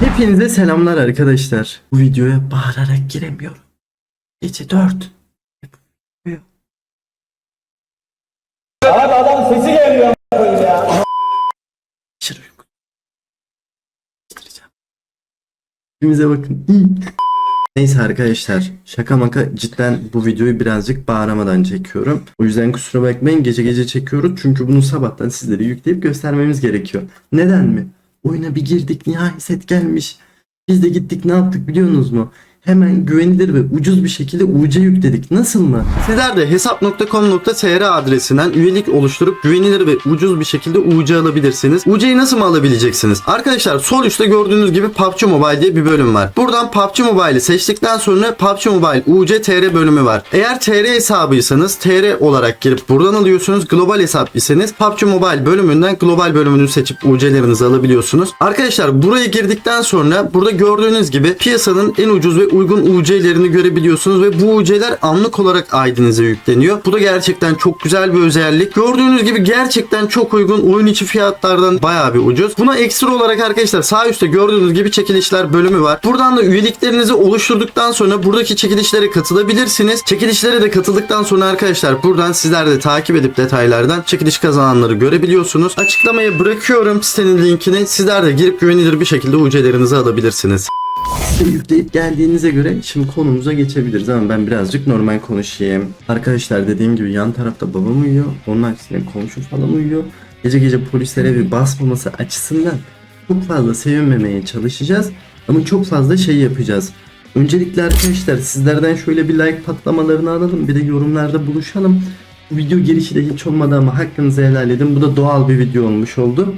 Hepinize selamlar arkadaşlar. Bu videoya bağırarak giremiyorum. Gece 4. Abi adam sesi geliyor. Aşırı uyku. Hepinize bakın. Neyse arkadaşlar şaka maka cidden bu videoyu birazcık bağıramadan çekiyorum. O yüzden kusura bakmayın gece gece çekiyoruz çünkü bunu sabahtan sizlere yükleyip göstermemiz gerekiyor. Neden mi? Oyuna bir girdik nihai set gelmiş. Biz de gittik ne yaptık biliyorsunuz mu? Hemen güvenilir ve ucuz bir şekilde UC yükledik. Nasıl mı? Sizler de hesap.com.tr adresinden üyelik oluşturup güvenilir ve ucuz bir şekilde UC alabilirsiniz. UC'yi nasıl mı alabileceksiniz? Arkadaşlar sol üstte gördüğünüz gibi PUBG Mobile diye bir bölüm var. Buradan PUBG Mobile'i seçtikten sonra PUBG Mobile UC TR bölümü var. Eğer TR hesabıysanız TR olarak girip buradan alıyorsunuz. Global hesap iseniz PUBG Mobile bölümünden global bölümünü seçip UC'lerinizi alabiliyorsunuz. Arkadaşlar buraya girdikten sonra burada gördüğünüz gibi piyasanın en ucuz ve uygun UC'lerini görebiliyorsunuz ve bu UC'ler anlık olarak ID'nize yükleniyor. Bu da gerçekten çok güzel bir özellik. Gördüğünüz gibi gerçekten çok uygun oyun içi fiyatlardan bayağı bir ucuz. Buna ekstra olarak arkadaşlar sağ üstte gördüğünüz gibi çekilişler bölümü var. Buradan da üyeliklerinizi oluşturduktan sonra buradaki çekilişlere katılabilirsiniz. Çekilişlere de katıldıktan sonra arkadaşlar buradan sizler de takip edip detaylardan çekiliş kazananları görebiliyorsunuz. Açıklamaya bırakıyorum sitenin linkini. Sizler de girip güvenilir bir şekilde UC'lerinizi alabilirsiniz. Yükleyip geldiğinize göre şimdi konumuza geçebiliriz ama ben birazcık normal konuşayım. Arkadaşlar dediğim gibi yan tarafta babam uyuyor. Onun aksine komşu falan uyuyor. Gece gece polislere bir basmaması açısından çok fazla sevinmemeye çalışacağız. Ama çok fazla şey yapacağız. Öncelikle arkadaşlar sizlerden şöyle bir like patlamalarını alalım. Bir de yorumlarda buluşalım. Bu video girişi de hiç olmadı ama hakkınızı helal edin. Bu da doğal bir video olmuş oldu.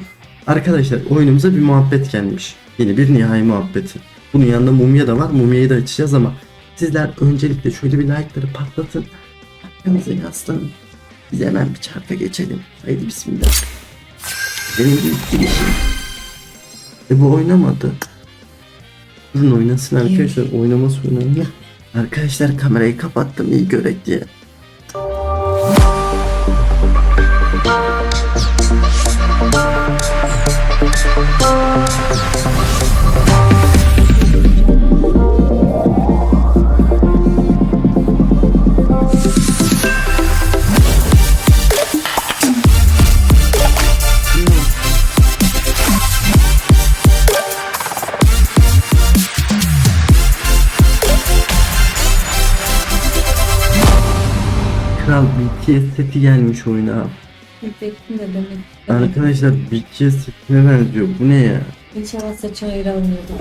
Arkadaşlar oyunumuza bir muhabbet gelmiş. Yeni bir nihai muhabbeti. Bunun yanında mumya da var. Mumyayı da açacağız ama sizler öncelikle şöyle bir like'ları patlatın. Hakkınızı yaslanın. Biz hemen bir çarka geçelim. Haydi bismillah. Benim bir girişim. E bu oynamadı. Durun oynasın arkadaşlar. Oynaması önemli. Arkadaşlar kamerayı kapattım iyi görek diye. Kral BTS seti gelmiş oyuna. Efektin de demek. Arkadaşlar BTS setine benziyor. Bu ne ya? İnşallah saçı ayrı almıyordu.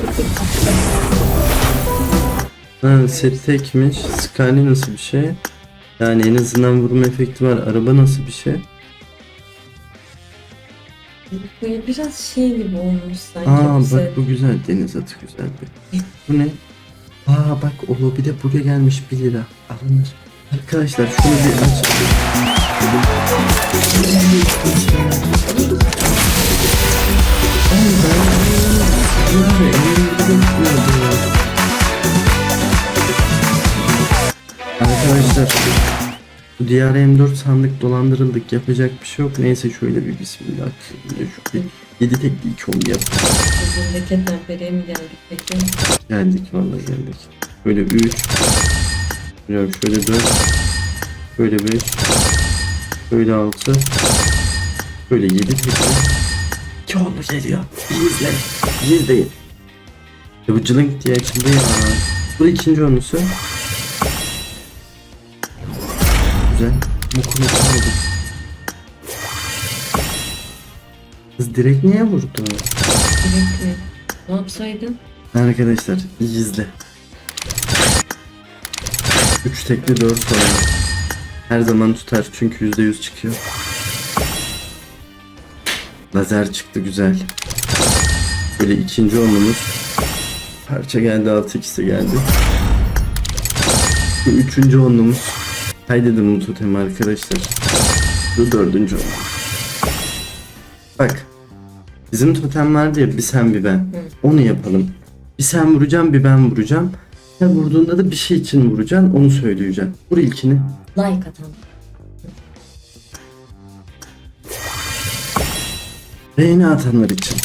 Ha set tekmiş. Skyline nasıl bir şey? Yani en azından vurma efekti var. Araba nasıl bir şey? Böyle biraz şey gibi olmuş sanki Aa bu set. bak bu güzel. Deniz atı güzel bir. Bu ne? Aa bak o lobide buraya gelmiş 1 lira. Alınır. Arkadaşlar şunu bir aç. Arkadaşlar bu diğer M4 sandık dolandırıldık yapacak bir şey yok. Neyse şöyle bir bismillah. Şöyle şu bir 7 tekli 2 10 yap. Yüzündeki tempereye mi geldik peki? Geldik vallahi geldik. Böyle 3 Hocam şöyle 4 Böyle 5 Böyle 6 Böyle 7 tekli 2 oldu geliyor. İzle. İzleyin. Ya bu cılınk diye açıldı ya. Bu ikinci olmuşu. Güzel. Mukunu aldım. Kız direkt niye vurdu? Direkt mi? Ne yapsaydın? Arkadaşlar izle. 3 tekli 4 sonra. Her zaman tutar çünkü %100 çıkıyor. Lazer çıktı güzel. Böyle ikinci onumuz. Parça geldi 6 ikisi geldi. Bu üçüncü onumuz. Kaydedim bu totemi arkadaşlar. Bu dördüncü onumuz. Bak. Bizim totem vardı ya bir sen bir ben. Onu yapalım. Bir sen vuracağım bir ben vuracağım. Ya vurduğunda da bir şey için vuracaksın onu söyleyeceğim. Vur ilkini. Like atan. Beğeni atanlar için.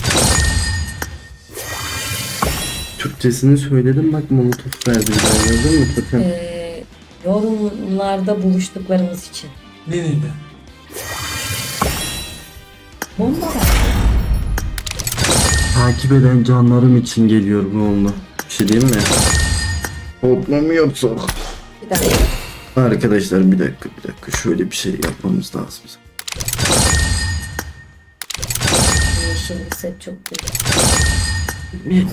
Türkçesini söyledim bak molotof verdi bir daha gördün mü totem? Ee, yorumlarda buluştuklarımız için. Ne dedi? Bomba var. Takip eden canlarım için geliyor bu oldu. Bir şey diyeyim mi? Toplamıyorsak. Bir dakika. Arkadaşlar bir dakika bir dakika şöyle bir şey yapmamız lazım. Yeşil set çok güzel.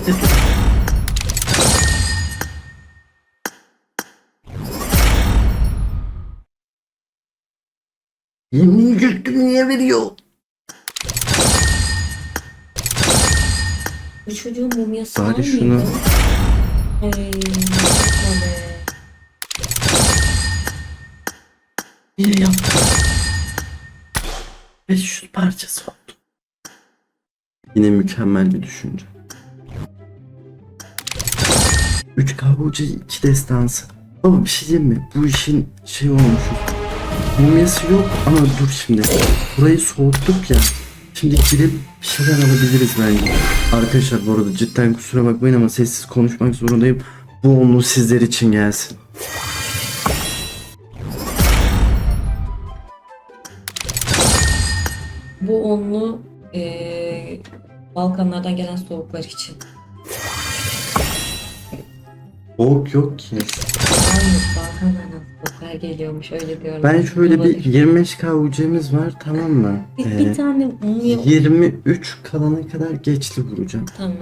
Yemin göktüm niye veriyor? Bu çocuğun mumyası var şunu- mıydı? Ay, yapma be. Niye yaptın? 500 parçası oldu. Yine mükemmel bir düşünce. 3 kavucu 2 destansı. Baba bir şey diyeyim mi? Bu işin şey olmuş. Mumyası yok ama dur şimdi. Burayı soğuttuk ya. Şimdi girip bir şeyler alabiliriz bence. Arkadaşlar bu arada cidden kusura bakmayın ama sessiz konuşmak zorundayım. Bu onlu sizler için gelsin. Bu onlu eee Balkanlardan gelen soğuklar için. Soğuk yok ki. Balkanlardan soğuklar geliyormuş öyle diyorum. Ben şöyle bir Olabilir. 25 kavucumuz var tamam mı? bir, Ee, bir tane mumya 23 kalana kadar geçli vuracağım. tamam.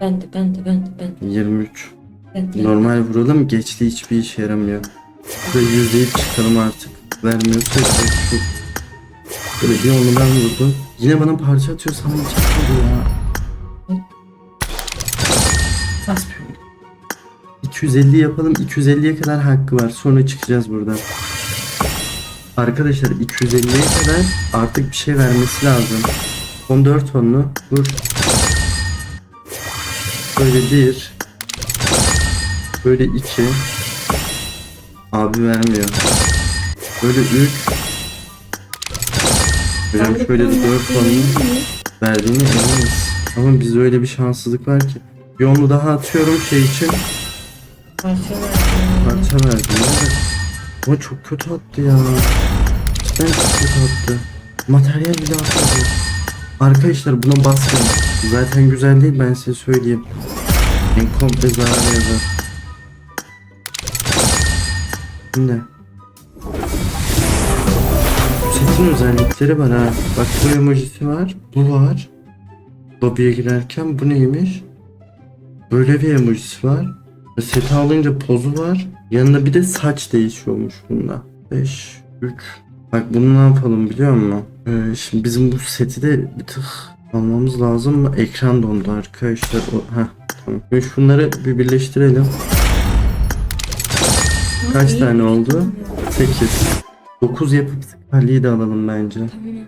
Ben de ben de ben de ben de 23. ben de. Normal vuralım geçli hiçbir işe yaramıyor. Şuraya yüzdeyip çıkalım artık. Vermiyorsa çok Böyle bir onundan vurdu. Yine bana parça atıyor atmadı ya. 250 yapalım. 250'ye kadar hakkı var. Sonra çıkacağız buradan. Arkadaşlar 250'ye kadar artık bir şey vermesi lazım. 14 tonlu. Vur. Böyle bir. Böyle iki. Abi vermiyor. Böyle üç. Hocam şöyle dört tonlu mi? verdiğine eminiz. Ama bizde öyle bir şanssızlık var ki. Bir onu daha atıyorum şey için. Parça var. Parça verdi. ya. Ama çok kötü attı ya. Cidden çok kötü attı. Materyal bile atmadı. Arkadaşlar buna basmayın. Zaten güzel değil ben size söyleyeyim. En komple zarar yazar. Şimdi. Setin özellikleri var ha. Bak bu emojisi var. Bu var. Lobby'ye girerken bu neymiş? Böyle bir emojisi var. Ve Seti alınca pozu var. Yanında bir de saç değişiyormuş bunda. 5, 3. Bak bunu ne yapalım biliyor musun? Ee, şimdi bizim bu seti de bir tık almamız lazım mı? Ekran dondu arkadaşlar. O, heh, tamam. Şimdi şunları bir birleştirelim. Kaç tane oldu? 8. 9 yapıp Scarlet'i de alalım bence.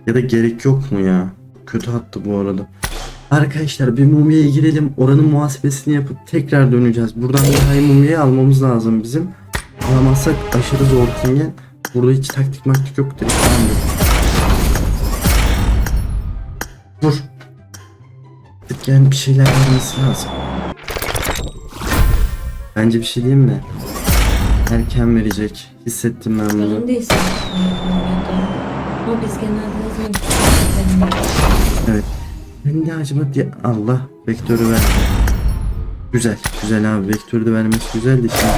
Ya da gerek yok mu ya? Kötü attı bu arada. Arkadaşlar bir mumyaya girelim. Oranın muhasebesini yapıp tekrar döneceğiz. Buradan bir hay mumyayı almamız lazım bizim. Alamazsak aşırı zor tingen. Burada hiç taktik maktik yok direkt. Vur. Yani bir şeyler vermesi lazım. Bence bir şey diyeyim mi? Erken verecek. Hissettim ben bunu. Önündeyiz. Ama biz genelde Evet. De acaba diye Allah vektörü verdi. Güzel. Güzel abi. Vektörü de vermesi güzeldi şimdi.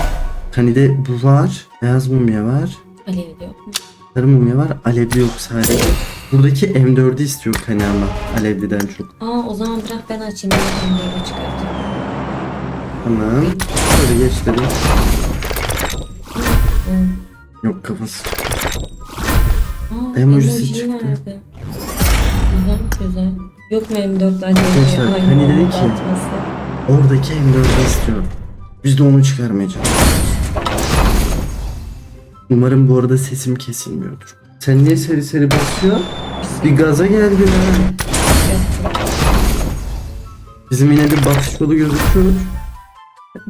Kanide bu var. Beyaz mumya var. Alev diyor. Sarı mumya var. Alevli yok sadece. Buradaki M4'ü istiyor Kani ama. Alevliden çok. Aa o zaman bırak ben açayım. Ben meyve çıkartayım. Tamam. Şöyle geç dedim. Yok kafası. Aa, Emojisi emoji çıktı. nerede? Güzel güzel. Yok mu M4'ler? Arkadaşlar, hani dedi ki- Oradaki M4'ü istiyor. Biz de onu çıkarmayacağız. Umarım bu arada sesim kesilmiyordur. Sen niye seri seri basıyor? Bir gaza gel ha. Bizim yine bir batış yolu gözüküyor.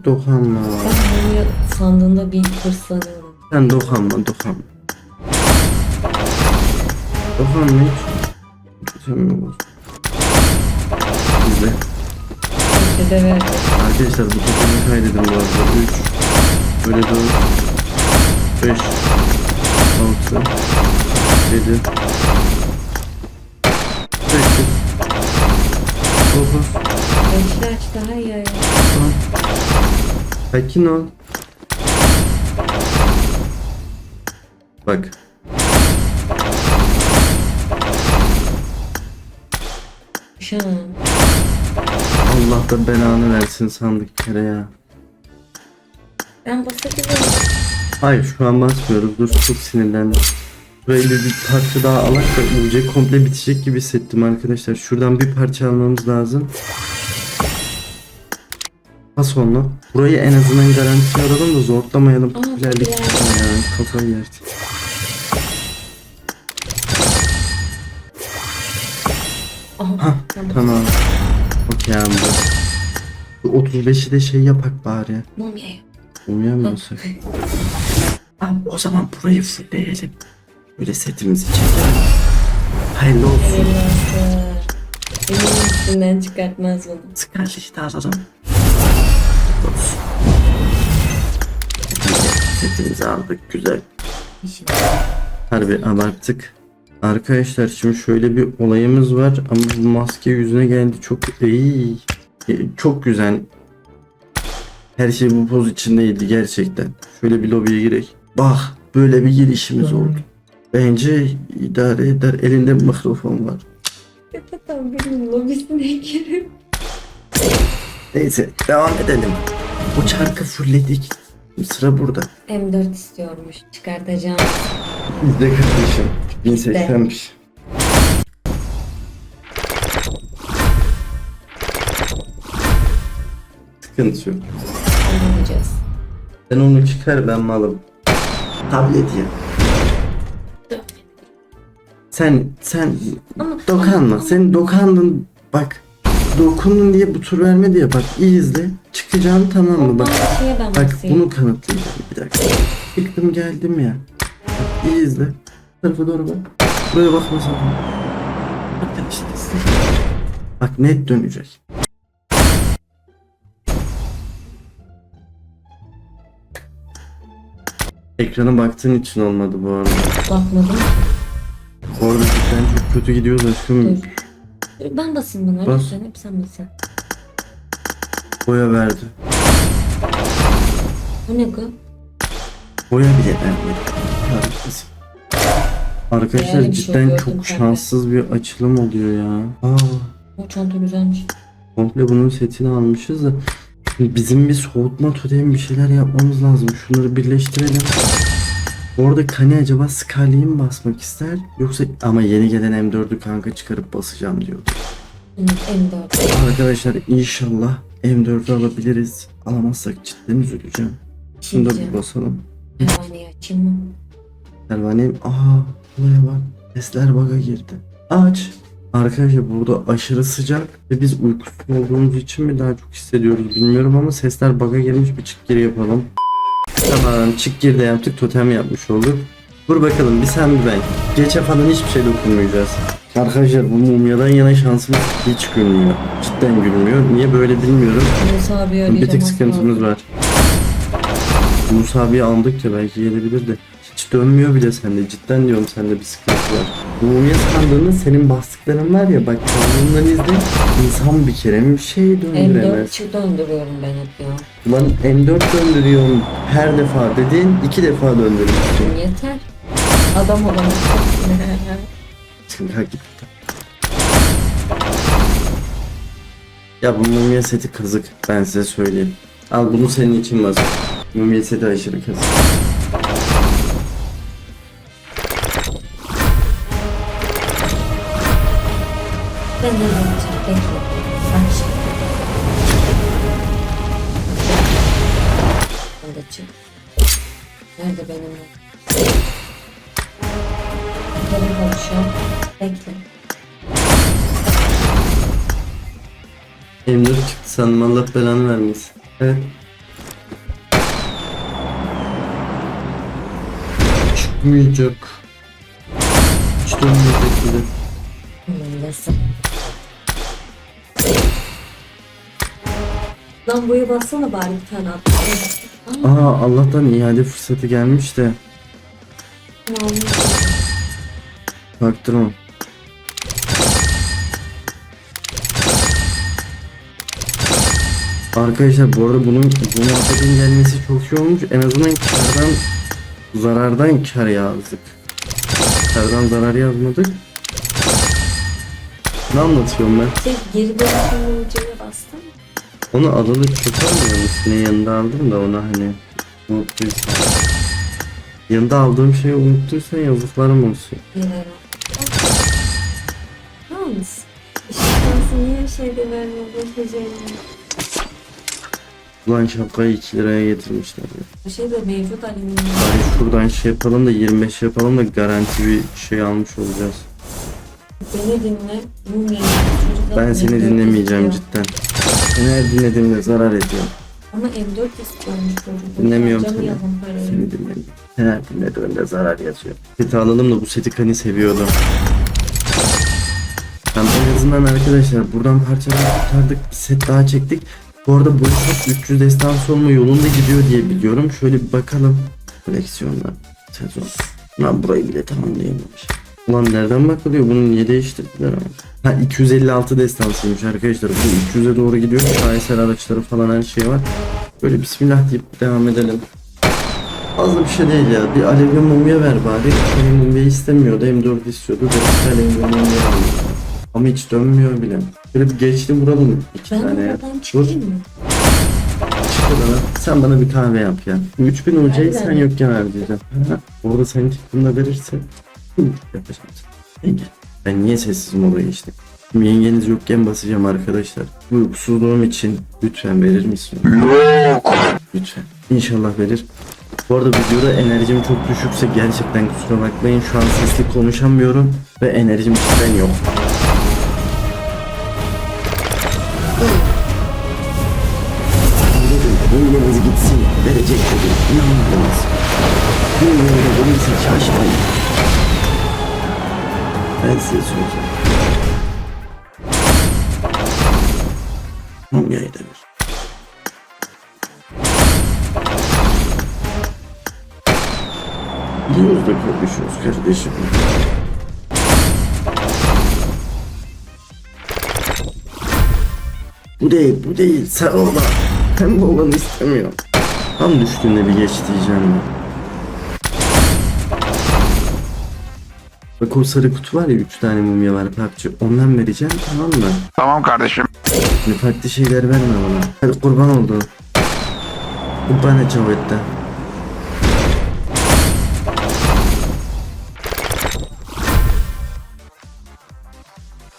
Dokanma. Sandığında bir hırslanıyorum. Sen dokanma dokanma. Kafam hiç. Tutamıyorum. İzle. Verdi. Arkadaşlar bu topu kaydedin bu arada. 3 böyle 4 5 6 7 8 9 Beşli aç daha iyi. 10 Sakin ol. Bak. Şan. Allah da belanı versin sandık kere ya. Ben basabilirim. Hayır şu an basmıyoruz. Dur çok sinirlendim. Böyle bir parça daha alak da UC komple bitecek gibi hissettim arkadaşlar. Şuradan bir parça almamız lazım. Pas onu. Burayı en azından garanti alalım da zorlamayalım. Popülerlik ya. Kafayı yersin. Aha. Hah Tamam. tamam. Abi. Bu 35'i de şey yapak bari. Mumya. Uyuyamıyorsak. Abi o zaman burayı fullleyelim. Böyle setimizi çekelim. Hayırlı olsun. Elması. Emin üstünden çıkartmaz bunu. Sıkar işte alalım. Olsun. Setimizi aldık güzel. Harbi abarttık. Arkadaşlar şimdi şöyle bir olayımız var ama bu maske yüzüne geldi çok iyi. Çok güzel. Her şey bu poz içindeydi gerçekten. Şöyle bir lobiye girek. Bak böyle bir girişimiz oldu. Bence idare eder. Elinde mikrofon var. Lobisine girip. Neyse devam edelim. O çarkı fullledik. Sıra burada. M4 istiyormuş. Çıkartacağım. İzle kardeşim. 1080'miş. Sıkıntı yok. Anlayacağız. Sen onu çıkar ben malım. Tablet ya. Sen sen Ama dokanma. Sen dokandın bak. Dokundun diye bu tur verme diye bak iyi izle. Çıkacağım tamam mı bak. Bak. Bunu kanıtlayacağım bir dakika. Çıktım geldim ya. Bak, iyi izle. Bu tarafa doğru bak. Buraya bakma sakın. Arkadaşlar izle. Bak net dönecek. Ekrana baktığın için olmadı bu arada. Bakmadım arada cidden çok kötü gidiyoruz aşkım. Dur. Ben basayım bunları. Bas. Lütfen hep sen basın. Boya verdi. Bu ne kız? Boya bile vermedi. Arkadaşlar Değerli bir şey cidden gördüm çok kanka. şanssız bir açılım oluyor ya. Aa. Bu çanta güzelmiş. Komple bunun setini almışız da şimdi bizim bir soğutma totemi bir şeyler yapmamız lazım. Şunları birleştirelim. Orada Kani acaba Scarlet'i mi basmak ister? Yoksa ama yeni gelen M4'ü kanka çıkarıp basacağım diyordu. Evet, M4. Arkadaşlar inşallah M4'ü alabiliriz. Alamazsak cidden üzüleceğim. Şunu da bir basalım. pervaneyi açayım mı? Pervanem aha olaya bak. Sesler baga girdi. Aç. Arkadaşlar burada aşırı sıcak ve biz uykusuz olduğumuz için mi daha çok hissediyoruz bilmiyorum ama sesler baga girmiş bir çık geri yapalım. Tamam çık geri de yaptık totem yapmış olduk. Dur bakalım bir sen bir ben. Geçe falan hiçbir şey dokunmayacağız. Arkadaşlar bu mumyadan yana şansımız hiç gülmüyor. Cidden gülmüyor. Niye böyle bilmiyorum. Musa Bir tek sıkıntımız var. Musa abiyi aldıkça belki gelebilir de. Hiç dönmüyor bile sende. Cidden diyorum sende bir sıkıntı var. Mumya sandığında senin bastıkların var ya bak kanalından izle. İnsan bir kere mi bir şey M4 döndüremez. çift döndürüyorum ben hep ya. Ulan M4 döndürüyorum her defa dediğin iki defa döndürmüşsün. Yeter. Adam olamak. Şimdi ha git. Ya bu mumya seti kazık ben size söyleyeyim. Al bunu senin için bas. Mumya seti aşırı kazık. Ben de yapacağım. Bekle. Bak şimdi. Anlatacağım. Nerede benim? Benim konuşuyor. Bekle. M4 çıktı sandım Allah belanı vermesin. Evet. Çıkmayacak. Hiç dönmeyecek gibi. Neredesin? Lan boyu bassana bari bir tane at. Aa, Allah'tan iade fırsatı gelmiş de. almış. Baktırmam. Arkadaşlar bu arada bunun bu muhabbetin gelmesi çok iyi olmuş. En azından kardan zarardan kar yazdık. Kardan zarar yazmadık. Ne anlatıyorum ben? Şey geri dönüşüm ucuya bastın. Onu adalı çok almıyor musun? yanında aldım da onu hani unuttuysan. Yanında aldığım şeyi unuttuysan yazıklarım olsun. Bilemem. Yalnız. İşte niye bu şeyini? Ulan şapkayı 2 liraya getirmişler. ya. Bu şey de mevcut alüminyum. Bari şuradan şey yapalım da 25 yapalım da garanti bir şey almış olacağız. Beni dinle. Çocuklar Ben seni M4 dinlemeyeceğim cidden. Seni her dinlediğimde zarar ediyor. Ama M4 istiyormuş çocuk. Dinlemiyorum seni. Harcamayalım parayı. Seni dinlemiyorum. Sen her dinlediğinde zarar yazıyor. Seti alalım da bu seti Kani seviyordu. Tamam en azından arkadaşlar buradan parçalar kurtardık. Bir set daha çektik. Bu arada bu set 300 destansı olma yolunda gidiyor diye biliyorum. Şöyle bir bakalım. Koleksiyonlar. Sezon. Lan burayı bile tamamlayamamış. Ulan nereden bakılıyor? Bunu niye değiştirdiler ama? Ha 256 destansıymış arkadaşlar. Bu 300'e doğru gidiyor. Şaheser araçları falan her şey var. Böyle bismillah deyip devam edelim. Fazla bir şey değil ya. Bir alevli mumya ver bari. Alevli mumya istemiyordu. M4 istiyordu. Dört alevli mumya aldı. Ama hiç dönmüyor bile. Böyle bir geçti vuralım iki Ben tane çıkayım mı? odana. Sen bana bir kahve yap ya. Bu 3000 hocayı sen yokken harcayacağım. Ha? Orada sen çıktığında verirsen Yenge. Ben niye sessiz moda geçtim? Şimdi yengeniz yokken basacağım arkadaşlar. Bu uykusuzluğum için lütfen verir misin? Yok. Lütfen. İnşallah verir. Bu arada videoda enerjim çok düşükse gerçekten kusura bakmayın. Şu an sesli konuşamıyorum ve enerjim cidden yok. Yengeniz gitsin, verecek dedim. İnanmadınız. Yengenize gelirse şaşmayın. Ben size söyleyeceğim. Mumyayı da ver. Biliyoruz da konuşuyoruz kardeşim. Bu değil, bu değil. Sen oğlan. Ben bu olanı istemiyorum. Tam düştüğünde bir geç diyeceğim ben. Bak o sarı kutu var ya 3 tane mumya var PUBG. Ondan vereceğim tamam mı? Tamam kardeşim. Hani farklı şeyler verme bana. Hadi kurban oldu. Bu bana çavette.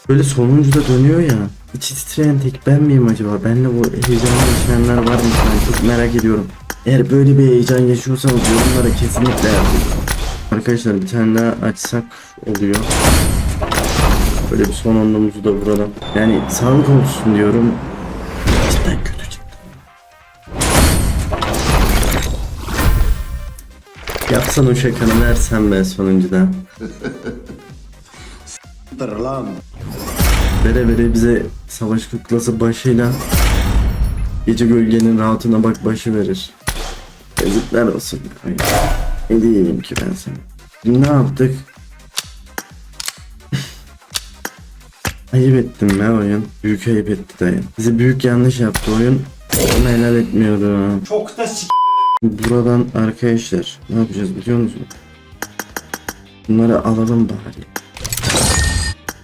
Böyle sonuncuda dönüyor ya. İçi titreyen tek ben miyim acaba? Benle bu heyecanlı yaşayanlar var mı? Ben çok merak ediyorum. Eğer böyle bir heyecan yaşıyorsanız yorumlara kesinlikle yazın. Arkadaşlar bir tane daha açsak oluyor. Böyle bir son onluğumuzu da vuralım. Yani sağlık olsun diyorum. Cidden kötü çıktı. Yapsan o şakanı versen be sonuncuda. lan. Vere vere bize savaş kuklası başıyla Gece gölgenin rahatına bak başı verir. Yazıklar olsun. Ay, Ne diyeyim ki ben sana. Ne yaptık? ayıp ettim ya oyun. Büyük ayıp etti dayı. Bizi büyük yanlış yaptı oyun. Onu helal etmiyorum. Çok da s*** Buradan arkadaşlar ne yapacağız biliyor musunuz? Bunları alalım bari.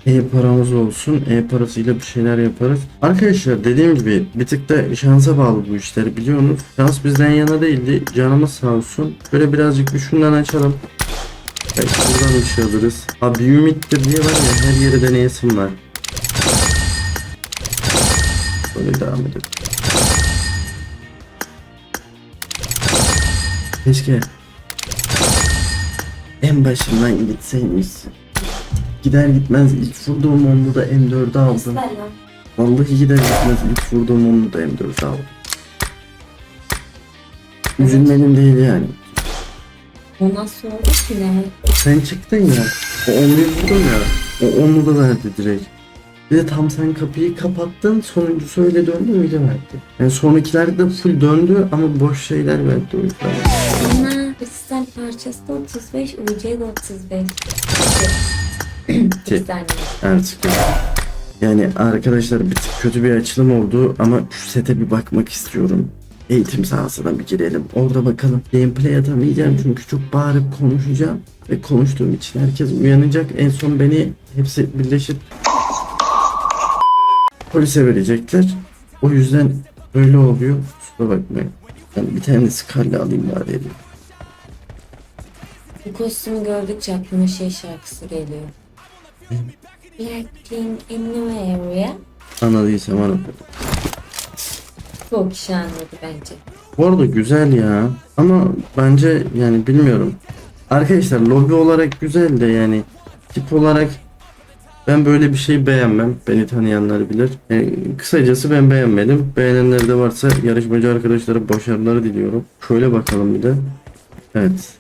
E-paramız olsun. E-parasıyla bir şeyler yaparız. Arkadaşlar dediğim gibi bir tık da şansa bağlı bu işler biliyorsunuz. Şans bizden yana değildi. Canımız sağ olsun. Böyle birazcık bir şundan açalım. Belki buradan bir şey alırız. Abi ümittir diye var ya her yere deneyesim var. Böyle devam edelim. Keşke en başından gitseymiş. Gider gitmez ilk vurduğum onda da M4'ü aldım. Vallahi gider gitmez ilk vurduğum onda da M4'ü aldım. Üzülmedim değil yani. O nasıl oldu ki ne? Sen çıktın ya. O onluyu vurdun ya. O onlu da verdi direkt. Bir de tam sen kapıyı kapattın. Sonuncusu öyle döndü öyle verdi. Yani sonrakiler de full döndü ama boş şeyler verdi o yüzden. Kristal parçası da 35, UC de 35. Bir saniye. Artık ya. Yani arkadaşlar bir tık kötü bir açılım oldu ama şu sete bir bakmak istiyorum. Eğitim sahasına bir girelim. Orada bakalım. Gameplay atamayacağım çünkü çok bağırıp konuşacağım. Ve konuştuğum için herkes uyanacak. En son beni hepsi birleşip polise verecekler. O yüzden öyle oluyor. Kusura bakmayın. Ben bir tane Scarlet alayım bari elime. Bu kostümü gördükçe aklıma şey şarkısı geliyor. Blackpink in the area. Anladıysam anladım. Çok kişi anladı bence. Bu arada güzel ya. Ama bence yani bilmiyorum. Arkadaşlar lobi olarak güzel de yani tip olarak ben böyle bir şey beğenmem. Beni tanıyanlar bilir. Yani kısacası ben beğenmedim. Beğenenler de varsa yarışmacı arkadaşlara başarılar diliyorum. Şöyle bakalım bir de. Evet.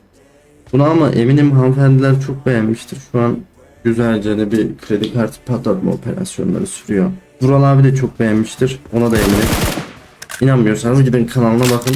Bunu ama eminim hanımefendiler çok beğenmiştir. Şu an güzelce de bir kredi kartı patlatma operasyonları sürüyor. Vural abi de çok beğenmiştir. Ona da eminim. İnanmıyorsanız gidin kanalına bakın.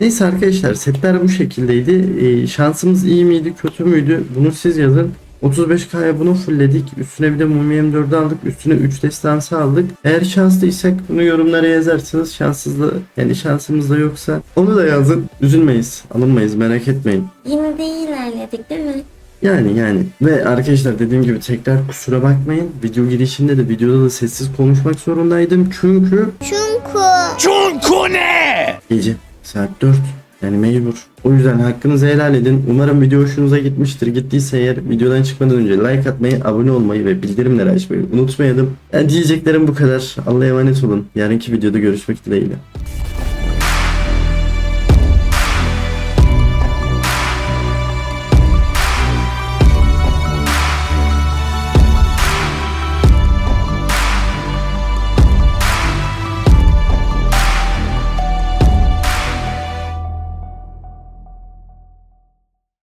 Neyse arkadaşlar setler bu şekildeydi. Ee, şansımız iyi miydi kötü müydü bunu siz yazın. 35K'ya bunu fullledik. Üstüne bir de Mumi M4'ü aldık. Üstüne 3 destansı aldık. Eğer şanslıysak bunu yorumlara yazarsınız. Şanssız da yani şansımız da yoksa onu da yazın. Üzülmeyiz. Alınmayız merak etmeyin. Yine de ilerledik değil mi? Yani yani ve arkadaşlar dediğim gibi tekrar kusura bakmayın. Video girişinde de videoda da sessiz konuşmak zorundaydım. Çünkü Çünkü ne? Gece saat 4 yani mecbur. O yüzden hakkınızı helal edin. Umarım video hoşunuza gitmiştir. Gittiyse eğer videodan çıkmadan önce like atmayı, abone olmayı ve bildirimleri açmayı unutmayalım. Yani diyeceklerim bu kadar. Allah'a emanet olun. Yarınki videoda görüşmek dileğiyle.